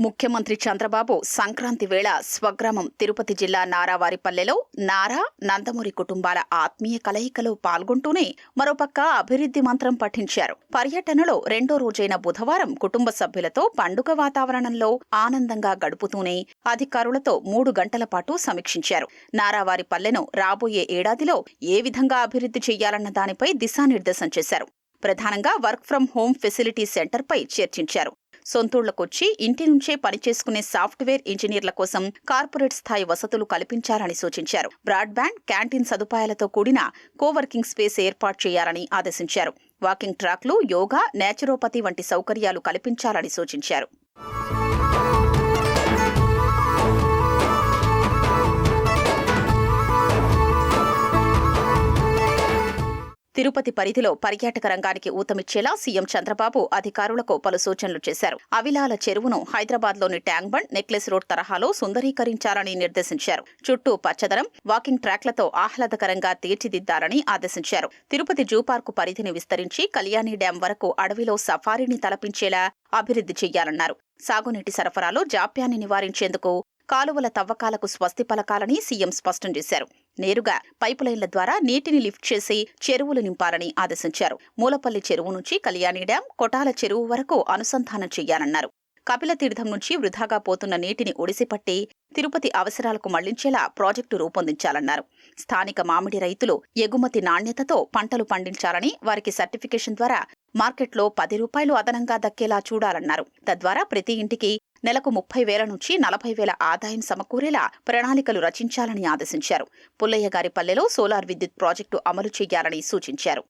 ముఖ్యమంత్రి చంద్రబాబు సంక్రాంతి వేళ స్వగ్రామం తిరుపతి జిల్లా నారావారిపల్లెలో నారా నందమూరి కుటుంబాల ఆత్మీయ కలయికలో పాల్గొంటూనే మరోపక్క అభివృద్ధి మంత్రం పఠించారు. పర్యటనలో రెండో రోజైన బుధవారం కుటుంబ సభ్యులతో పండుగ వాతావరణంలో ఆనందంగా గడుపుతూనే అధికారులతో మూడు గంటల పాటు సమీక్షించారు. నారావారిపల్లెను రాబోయే ఏడాదిలో ఏ విధంగా అభివృద్ధి చేయాలన్న దానిపై దిశానిర్దేశం చేశారు. ప్రధానంగా వర్క్ ఫ్రం హోం ఫెసిలిటీ సెంటర్పై చర్చించారు. సొంతూళ్ళకొచ్చి ఇంటి నుంచే పనిచేసుకునే సాఫ్ట్వేర్ ఇంజనీర్ల కోసం కార్పొరేట్ స్థాయి వసతులు కల్పించాలని సూచించారు. బ్రాడ్బ్యాండ్ క్యాంటీన్ సదుపాయాలతో కూడిన కోవర్కింగ్ స్పేస్ ఏర్పాటు చేయాలని ఆదేశించారు. వాకింగ్ ట్రాక్లు యోగా నేచురోపతి వంటి సౌకర్యాలు కల్పించాలని సూచించారు. తిరుపతి పరిధిలో పర్యాటక రంగానికి ఊతమిచ్చేలా సీఎం చంద్రబాబు అధికారులకు పలు సూచనలు చేశారు. అవిలాల చెరువును హైదరాబాద్లోని ట్యాంక్ బండ్ నెక్లెస్ రోడ్ తరహాలో సుందరీకరించాలని నిర్దేశించారు. చుట్టూ పచ్చదనం వాకింగ్ ట్రాక్లతో ఆహ్లాదకరంగా తీర్చిదిద్దాలని ఆదేశించారు. తిరుపతి జూ పార్కు పరిధిని విస్తరించి కళ్యాణి డ్యాం వరకు అడవిలో సఫారీని తలపించేలా అభివృద్ధి చెయ్యాలన్నారు. సాగునీటి సరఫరాలో జాప్యాన్ని నివారించేందుకు కాలువల తవ్వకాలకు స్వస్తి పలకాలని సీఎం స్పష్టం చేశారు. నేరుగా పైపులైన్ల ద్వారా నీటిని లిఫ్ట్ చేసి చెరువులు నింపాలని ఆదేశించారు. మూలపల్లి చెరువు నుంచి కళ్యాణి డ్యాం కొటాల చెరువు వరకు అనుసంధానం చేయాలన్నారు. కపిలతీర్థం నుంచి వృధాగా పోతున్న నీటిని ఒడిసిపట్టి తిరుపతి అవసరాలకు మళ్ళించేలా ప్రాజెక్టు రూపొందించాలన్నారు. స్థానిక మామిడి రైతులు ఎగుమతి నాణ్యతతో పంటలు పండించాలని వారికి సర్టిఫికేషన్ ద్వారా మార్కెట్లో పది రూపాయలు అదనంగా దక్కేలా చూడాలన్నారు. తద్వారా ప్రతి ఇంటికి నెలకు ముప్పై వేల నుంచి నలభై వేల ఆదాయం సమకూరేలా ప్రణాళికలు రచించాలని ఆదేశించారు. పుల్లయ్య గారి పల్లెలో సోలార్ విద్యుత్ ప్రాజెక్టు అమలు చేయాలని సూచించారు.